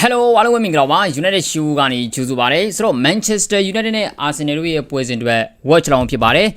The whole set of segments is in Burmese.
Hello အားလုံးပဲမင်္ဂလာပါ United Show ကနေကြိုဆိုပါရစေဆိုတော့ Manchester United နဲ့ Arsenal တို့ရဲ့ပွဲစဉ်တွေ watch လောင်းဖြစ်ပါတယ်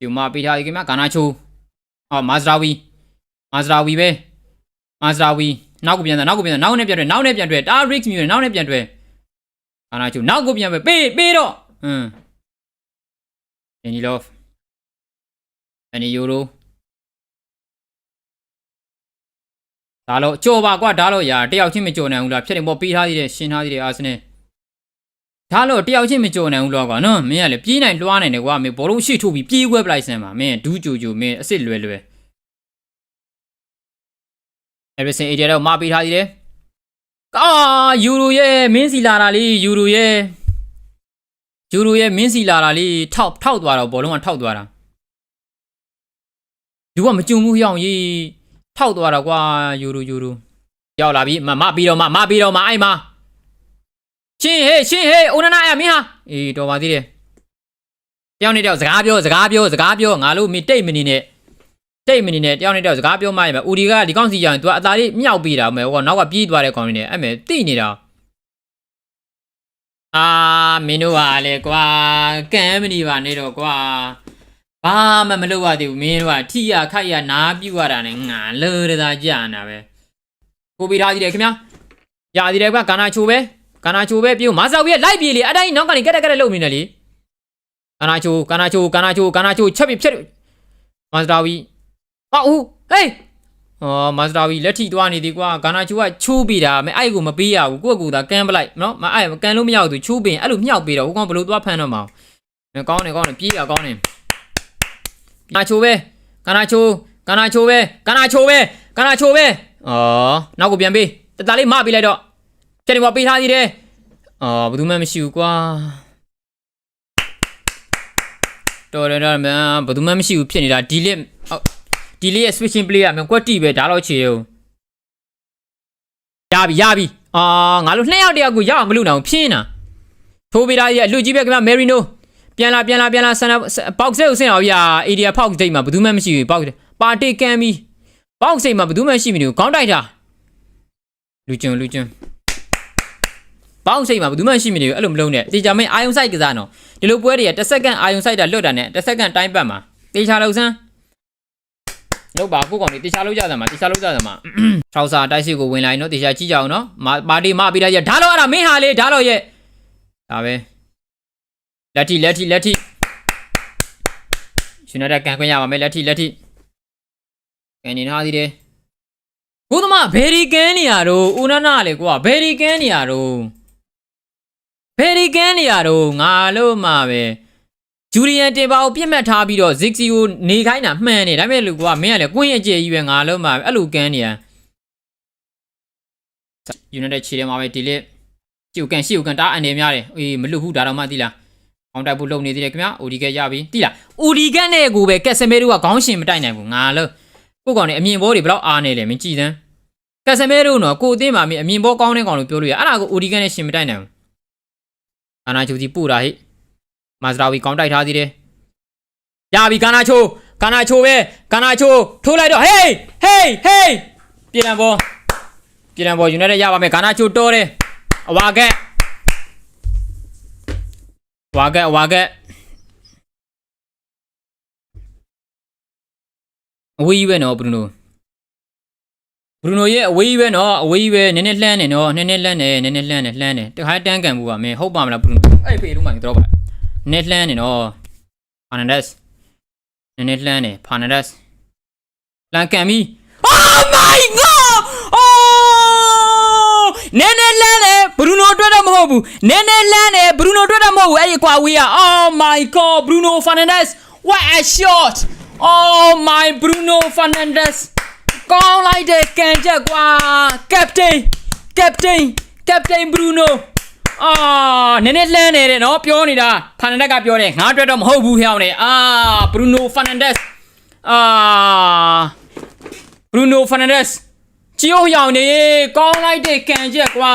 ဒီမှာပေးထားဒီကမှာဂါနာချိုအော်မာဇရာဝီမာဇရာဝီပဲမာဇရာဝီနောက်ကိုပြန်တာနောက်ကိုပြန်တာနောက်နဲ့ပြန်တွေ့နောက်နဲ့ပြန်တွေ့တာ Rick မျိုးနဲ့နောက်နဲ့ပြန်တွေ့ဂါနာချိုနောက်ကိုပြန်ပဲပေးပေးတော့ဟွန်း Any love Any euro ဒါလို့ကြော်ပါကွာဒါလို့ရာတယောက်ချင်းမကြော်နိုင်ဘူးလားဖြစ်နေပေါ်ပြီးထားသေးတယ်ရှင်းထားသေးတယ်အာဆင်နယ်ဒါလို့တယောက်ချင်းမကြော်နိုင်ဘူးလားကွာနော်မင်းကလေပြေးနိုင်လွှားနိုင်တယ်ကွာမင်းဘောလုံးရှိထုတ်ပြီးပြေးခွဲပလိုက်စမ်းပါမင်းဒူးကြိုကြိုမင်းအစ်စ်လွယ်လွယ်အဲ့ဒီစင်အေဒီယာတော့မပေးထားသေးတယ်ကာယူရိုရဲ့မင်းစီလာတာလေးယူရိုရဲ့ယူရိုရဲ့မင်းစီလာတာလေးထောက်ထောက်သွားတော့ဘောလုံးကထောက်သွားတာသူကမကြုံဘူးဟျောင်းကြီး ထောက်သွားတော့ကွာယူရူယူရူရောက်လာပြီမမပြီးတော့မမပြီးတော့မအဲ့မရှင်းဟေးရှင်းဟေးအိုနနာရမင်းဟာအေးတော်ပါသေးတယ်တယောက်နဲ့တယောက်စကားပြောစကားပြောစကားပြောငါလို့မင်းတိတ်မနေနဲ့တိတ်မနေနဲ့တယောက်နဲ့တယောက်စကားပြောမှရမယ်ဦးဒီကဒီကောင်းစီကြရင် तू အသာလေးမြောက်ပြီးတာမယ်ဟိုကနောက်ကပြေးသွားတဲ့ကောင်လေးနဲ့အဲ့မဲ့တိနေတာအာမင်းတို့ဟာလေကွာကမ်းမနေပါနဲ့တော့ကွာ ဘာမှမလုပ်ရသေးဘူးမင်းတို့ကထိရခိုက်ရနားပြူရတာနဲ့ငါလဲရတာကြာနာပဲကိုပြီးထားသေးတယ်ခင်ဗျာရသေးတယ်ကွာကာနာချိုပဲကာနာချိုပဲပြုတ်မဆောက်ပြလိုက်ပြေးလေအတိုင်းနောက်ကနေကက်တက်ကက်တက်လုံနေတယ်လေကာနာချိုကာနာချိုကာနာချိုကာနာချိုချက်ပြီးဖြတ်မစတာဝီဟာဦးဟေးအော်မစတာဝီလက်ထိသွားနေသည်ကွာကာနာချိုကချိုးပြီးတာမဲအဲ့ကိုမပေးရဘူးကိုယ့်ကိုယ်သာကန်းပလိုက်နော်မအဲ့ကန်လို့မရဘူးသူချိုးပြီးအဲ့လိုမြောက်ပြီးတော့ဟိုကောင်ဘလို့သွားဖမ်းတော့မှာကောင်းတယ်ကောင်းတယ်ပြေးရကောင်းတယ် ကာနာချိုပဲကာနာချိုကာနာချိုပဲကာနာချိုပဲကာနာချိုပဲအော်နောက်ကိုပြန်ပေးတတလေးမပေးလိုက်တော့ချက်နေပေါ်ပေးထားသေးတယ်အော်ဘယ်သူမှမရှိဘူးကွာတော်တယ်တော့မြန်ဘယ်သူမှမရှိဘူးဖြစ်နေတာဒီလစ်ဒီလစ်ရဲ့ switching play ကမြန်ကွက်တီပဲဒါတော့ချေရောရပြီရပြီအာငါတို့နှစ်ယောက်တယောက်ကိုရအောင်မလုပ်နိုင်ဘူးဖြင်းတာထိုးပေးထားရဲ့လူကြီးပဲခင်ဗျမေရီနို ပြန်လာပြန်လာပြန်လာဆန်ပေါက်စဲကိုဆင်းအောင်ဗျာအေဒီယာဖောက်ဒိတ်မှာဘယ်သူမှမရှိဘူးပေါက်ပါတီကန်ပြီးပေါက်စိတ်မှာဘယ်သူမှရှိမနေဘူးခေါင်းတိုက်တာလူကျွန်းလူကျွန်းပေါက်စိတ်မှာဘယ်သူမှရှိမနေဘူးအဲ့လိုမလုံးနဲ့တေချာမင်းအာယုံဆိုင်ကစားနော်ဒီလိုပွဲတွေကတစ်စက္ကန့်အာယုံဆိုင်တာလွတ်တာနဲ့တစ်စက္ကန့်တိုင်းပတ်မှာတေချာလောက်စမ်းလောက်ပါကိုကောင်နေတေချာလောက်ကြတယ်မှာတေချာလောက်ကြတယ်မှာ၆စာတိုက်စစ်ကိုဝင်လာရင်နော်တေချာကြည့်ကြအောင်နော်ပါတီမပြီးတာရဓာတ်တော့အဲ့ဒါမင်းဟာလေဓာတ်တော့ရဲ့ဒါပဲ လက်ထိလက်ထိလက်ထိရှင်ရတဲ့ကန်ခွင့်ရပါမယ်လက်ထိလက်ထိကန်နေထားသေးတယ်ဘုသမာဘယ်ဒီကန်နေရတော့ဦးနနာလေကွာဘယ်ဒီကန်နေရတော့ဘယ်ဒီကန်နေရတော့ငါလို့မှာပဲဂျူလီယန်တင်ပါကိုပြစ်မှတ်ထားပြီးတော့ဇစ်စီကိုနေခိုင်းတာမှန်နေဒါပေမဲ့လူကွာမင်းကလေကွင်းအကျယ်ကြီးပဲငါလို့မှာအဲ့လိုကန်နေရယူနိုက်တက်ခြေထဲမှာပဲဒီလက်ရှီကိုကန်ရှီကိုကန်တားအနေများတယ်အေးမလွတ်ဘူးဒါတော့မှသိလား ကောင်းတိုက်ဖို့လုပ်နေသေးတယ်ခင်ဗျာအိုဒီကက်ရပြီတိလားအိုဒီကက်နဲ့ကိုပဲကက်ဆမဲတို့ကခေါင်းရှင်မတိုက်နိုင်ဘူးငါလို့ကိုကောင်နေအမြင်ဘောတွေဘယ်လောက်အားနေလဲမင်းကြည်စမ်းကက်ဆမဲတို့တော့ကိုအသိမှမင်းအမြင်ဘောကောင်းတဲ့ကောင်လို့ပြောလို့ရအဲ့ဒါကိုအိုဒီကက်နဲ့ရှင်မတိုက်နိုင်ဘူးကာနာချိုစီပို့တာဟိမာဇရာဝီကောင်းတိုက်ထားသေးတယ်ရပြီကာနာချိုကာနာချိုပဲကာနာချိုထိုးလိုက်တော့ဟေးဟေးဟေးပြည်လန်ဘောပြည်လန်ဘောယူနိုက်တက်ရပါမယ်ကာနာချိုတော်တယ်အဝါကက် ဝါကက်ဝါကက်အဝေးကြီးပဲနော်ဘရူနိုဘရူနိုရဲ့အဝေးကြီးပဲနော်အဝေးကြီးပဲနည်းနည်းလှမ်းနေနော်နည်းနည်းလှမ်းနေနည်းနည်းလှမ်းနေလှမ်းနေတခါတန်းကန်ဘူးပါမင်းဟုတ်ပါမလားဘရူနိုအဲ့ဖေးလုံးမှတော့ပါနည်းလှမ်းနေနော်ဖာနန်ဒက်စ်နည်းနည်းလှမ်းနေဖာနန်ဒက်စ်လန်ကန်ပြီ Oh my god! Oh! နည်းနည်းလန်းတယ် ဘရူနိုအတွက်တော့မဟုတ်ဘူးနည်းနည်းလန်းတယ်ဘရူနိုအတွက်တော့မဟုတ်ဘူးအဲ့ဒီကွာဝေးอ่ะ Oh my god Bruno Fernandes what a shot Oh my Bruno Fernandes ကောင်းလိုက်တဲ့ကန်ချက်ကွာ Captain Captain Captain Bruno အာနည်းနည်းလန်းနေတယ်နော်ပြောနေတာဖာနန်ဒက်ကပြောတယ်ငါအတွက်တော့မဟုတ်ဘူးဟျောင်းနေအာ Bruno Fernandes အာ Bruno Fernandes ကျိုးရောင်နေကောင်းလိုက်တဲ့ကန်ချက်ကွာ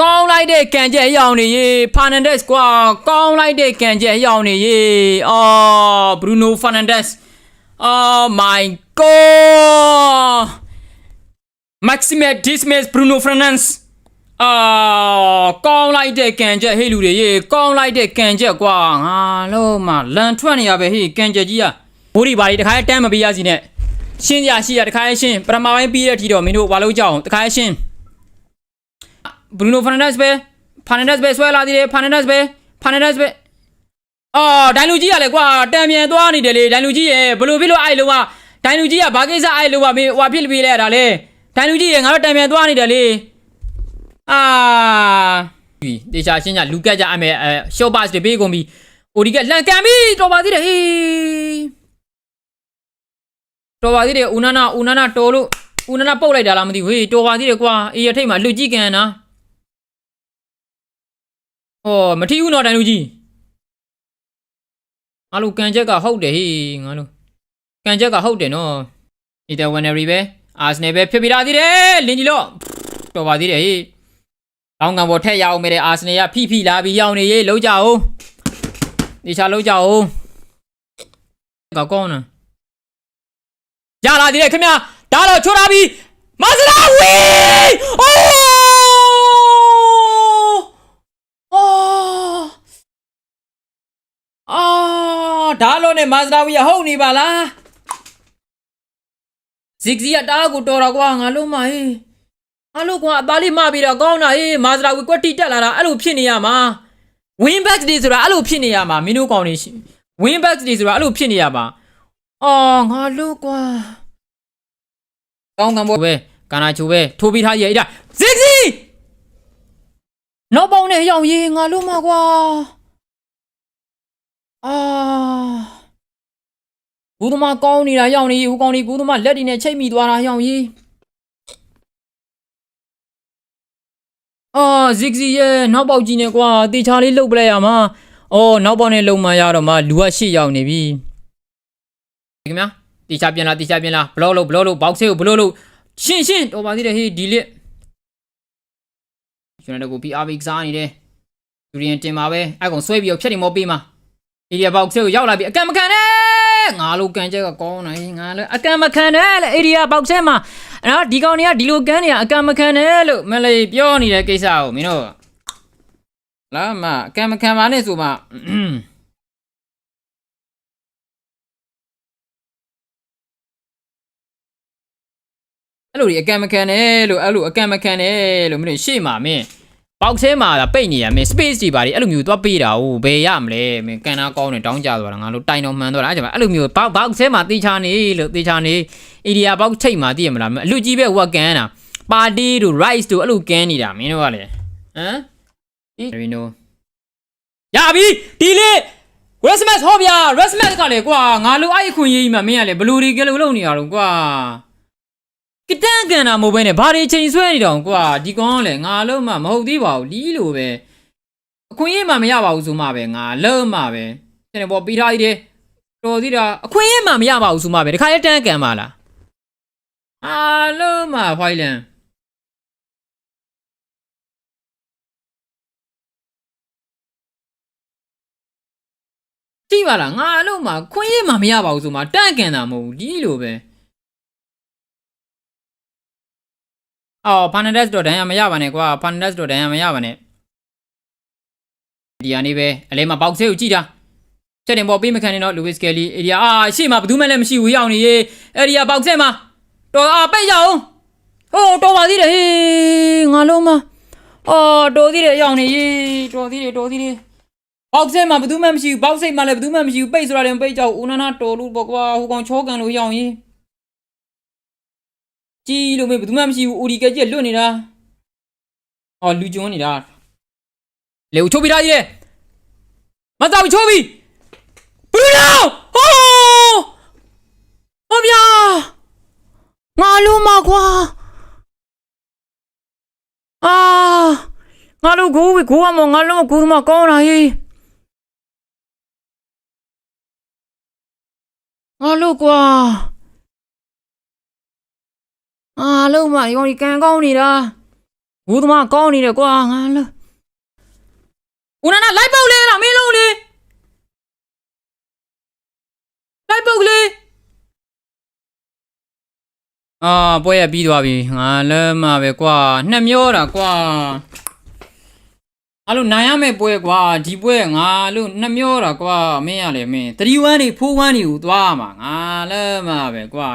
ကောင်းလိုက်တဲ့ကန်ချက်ရောင်နေ Fernandes ကွာကောင်းလိုက်တဲ့ကန်ချက်ရောင်နေအော် Bruno Fernandes Oh my god Maxime Dismiss Bruno Fernandes အာကောင်းလိုက်တဲ့ကန်ချက်ဟေးလူတွေရေကောင်းလိုက်တဲ့ကန်ချက်ကွာငါလုံးမလန်ထွက်နေရပဲဟေးကန်ချက်ကြီးอ่ะဘိုးဒီပါဒီတခါတန်းမပေးရစီနဲ့ ရှင်းရရှိရတခါရှင်းပထမပိုင်းပြီးတဲ့အထိတော့မင်းတို့ဘာလို့ကြောက်အောင်တခါရှင်း Bruno Fernandes ပဲ Fernandes ပဲဆွဲလာသေးတယ် Fernandes ပဲ Fernandes ပဲအော်ဒိုင်လူကြီးကလည်းကွာတံပြန်သွားနေတယ်လေဒိုင်လူကြီးရေဘလို့ဖြစ်လို့အဲ့လုံးကဒိုင်လူကြီးကဘာကိစ္စအဲ့လုံးကမေးဟွာဖြစ်ပြီးလဲတာလေဒိုင်လူကြီးရေငါတို့တံပြန်သွားနေတယ်လေအာဒီတေချာရှင်းကြလူကက်ကြအမေအဲရှော့ဘတ်တွေပေးကုန်ပြီအိုဒီကလန်ကန်ပြီတော်ပါသေးတယ်ဟေး တော်ပါသေးတယ်ဦးနာနာဦးနာနာတော်လို့ဦးနာနာပုတ်လိုက်တာလားမသိဘူးဟေးတော်ပါသေးတယ်ကွာအေးရထိတ်မှာလူကြီးကန်နာဟောမထီဘူးနော်တိုင်လူကြီးငါတို့ကန်ချက်ကဟုတ်တယ်ဟေးငါတို့ကန်ချက်ကဟုတ်တယ်နော်ဒီတဲ့ဝန်နရီပဲအာဆနယ်ပဲဖြစ်ပြီးသားသေးတယ်လင်းကြီးလို့တော်ပါသေးတယ်ဟေးကောင်းကံပေါ်ထက်ရအောင်မေတဲ့အာဆနယ်ကဖိဖိလာပြီးရောက်နေရေးလုံးကြအောင်ဒီချာလုံးကြအောင်ကောင်းကောင်းနော် ရလာသေးတယ်ခင်ဗျာဒါတော့ချိုးထားပြီးမစလာဝီအိုးအော်အော်ဒါလို့နဲ့မစလာဝီကဟုတ်နေပါလားဇစ်ဇီကတားကိုတော်တော့ကွာငါလုံးမဟေးအလို့ကွာအသားလေးမပြီးတော့ကောင်းတာဟေးမာဇရာဝီကွက်တီတက်လာတာအဲ့လိုဖြစ်နေရမှာ win back တွေဆိုတာအဲ့လိုဖြစ်နေရမှာမင်းတို့ကောင်းနေ win back တွေဆိုတာအဲ့လိုဖြစ်နေရမှာ အော်ငါလို့ကွာကောင်းကံဘောပဲကာနာချိုပဲထိုးပြီးထားရဲ့အဲ့ဒါဇစ်စီနောက်ပေါင်းနဲ့ရောက်ရေးငါလို့မကွာအာဘူးသမားကောင်းနေတာရောက်နေဦးကောင်းနေဘူးသမားလက်တွေနဲ့ချိတ်မိသွားတာရောက်ရေးအာဇစ်စီရဲ့နောက်ပေါက်ကြီးနေကွာတေချာလေးလှုပ်ပလိုက်ရမှာအော်နောက်ပေါက်နဲ့လှုပ်မှရတော့မှလူကရှေ့ရောက်နေပြီ ဒီကမြတေချာပြန်လာတေချာပြန်လာဘလော့လို့ဘလော့လို့ဘောက်ဆေးကိုဘလော့လို့ရှင်းရှင်းတော်ပါသေးတယ်ဟေးဒီလက်ကျွန်တော်တို့ကို PRV ကစားနေတယ်ဒူရီယန်တင်ပါပဲအဲ့ကောင်ဆွဲပြီးတော့ဖြတ်နေမောပေးမှာအေရီယာဘောက်ဆေးကိုရောက်လာပြီအကန့်မခံနဲ့ငါလိုကန်ချက်ကကောင်းနိုင်ငါလည်းအကန့်မခံနဲ့လေအေရီယာဘောက်ဆေးမှာနော်ဒီကောင်တွေကဒီလိုကန်နေရအကန့်မခံနဲ့လို့မလေးပြောနေတဲ့ကိစ္စကိုမင်းတို့လာမကံမခံပါနဲ့ဆိုမှ အဲ့လိုဒီအကံမခံနဲ့လို့အဲ့လိုအကံမခံနဲ့လို့မင်းတို့ရှေ့မှာမင်းပေါက်ဆဲမှာပိတ်နေရမင်း space တွေပါလေအဲ့လိုမျိုးသွားပေးတာဟုတ်ဘယ်ရမလဲမင်းကန်နာကောင်းနေတောင်းကြသွားတာငါတို့တိုင်တော်မှန်သွားတာအဲ့ကြောင့်အဲ့လိုမျိုးပေါက်ပေါက်ဆဲမှာတေချာနေလို့တေချာနေ area ပေါက်ထိတ်မှာသိရမလားအလူကြီးပဲဟိုကကန်တာပါတီတို့ rice တို့အဲ့လိုကန်နေတာမင်းတို့ကလေဟမ်ဒီရီနိုရပြီဒီလေ Christmas ဟောဗျာ Christmas ကလေကွာငါလိုအဲ့အခွင့်အရေးကြီးမှမင်းကလေဘလူတွေကလေးလုံးနေရတော့ကွာ ကတန်းကန်တာမဟုတ်ဘဲနဲ့ဘာတွေချိန်ဆွဲနေတော့ကွာဒီကောင်ကလေငါလုံးမှမဟုတ်သေးပါဘူးလီးလိုပဲအခွင့်အရေးမှမရပါဘူးဆိုမှပဲငါလုံးမှပဲတဲ့ပေါ်ပြီးထားသေးတယ်တော်သေးတာအခွင့်အရေးမှမရပါဘူးဆိုမှပဲဒီခါလေးတန်းကန်ပါလားအားလုံးမှဖိုင်လန်ကြည့်ပါလားငါအလို့မှခွင့်ရမှမရပါဘူးဆိုမှတန့်ကန်တာမဟုတ်ဘူးဒီလိုပဲ အော်ဖန်နဒက်တော့ဒန်ရမရပါနဲ့ကွာဖန်နဒက်တော့ဒန်ရမရပါနဲ့ဒီကနေပဲအလဲမှာပေါက်ဆဲကိုကြည့်တာချက်တင်ပေါ်ပေးမခံနေတော့လူဝစ်ကယ်လီအေရီယာအာရှေ့မှာဘယ်သူမှလည်းမရှိဘူးရောက်နေရေးအေရီယာပေါက်ဆဲမှာတော်အာပိတ်ရအောင်ဟိုတော်ပါသေးတယ်ဟေးငါလုံးမအော်တော်သေးတယ်ရောက်နေရေးတော်သေးတယ်တော်သေးတယ်ဘောက်ဆဲမှာဘယ်သူမှမရှိဘူးဘောက်စိတ်မှာလည်းဘယ်သူမှမရှိဘူးပိတ်ဆိုတာလည်းမပိတ်ကြဘူးဦးနာနာတော်လို့ပေါ့ကွာဟိုကောင်ချောကန်လို့ရောက်ရ င်ကြီးလို့မေးဘယ်သူမှမရှိဘူးဦးဒီကကြီးကလွတ်နေတာအော်လူကျွန်းနေတာလေဦးချိုးပြီးသားကြီးလေမတော်ချိုးပြီးဘလူးလောဟိုးဟောဗျာငါလုံးမကွာအာငါလုံးကိုကိုကမငါလုံးကိုမကောင်းတာဟေးငါလို့ကွာ အာလို့မဒီကောင်ဒီကန်ကောင်းနေတာဘူးသမားကောင်းနေတယ်ကွာငါလို့ဦးနာနာလိုက်ပုတ်လေလားမင်းလုံးလေလိုက်ပုတ်လေအာပွဲရပြီးသွားပြီငါလည်းမပဲကွာနှစ်မျောတာကွာအဲ့လိုနိုင်ရမယ့်ပွဲကွာဒီပွဲငါလို့နှစ်မျောတာကွာမင်းရလေမင်း3-1နေ4-1နေကိုသွားရမှာငါလည်းမပဲကွာ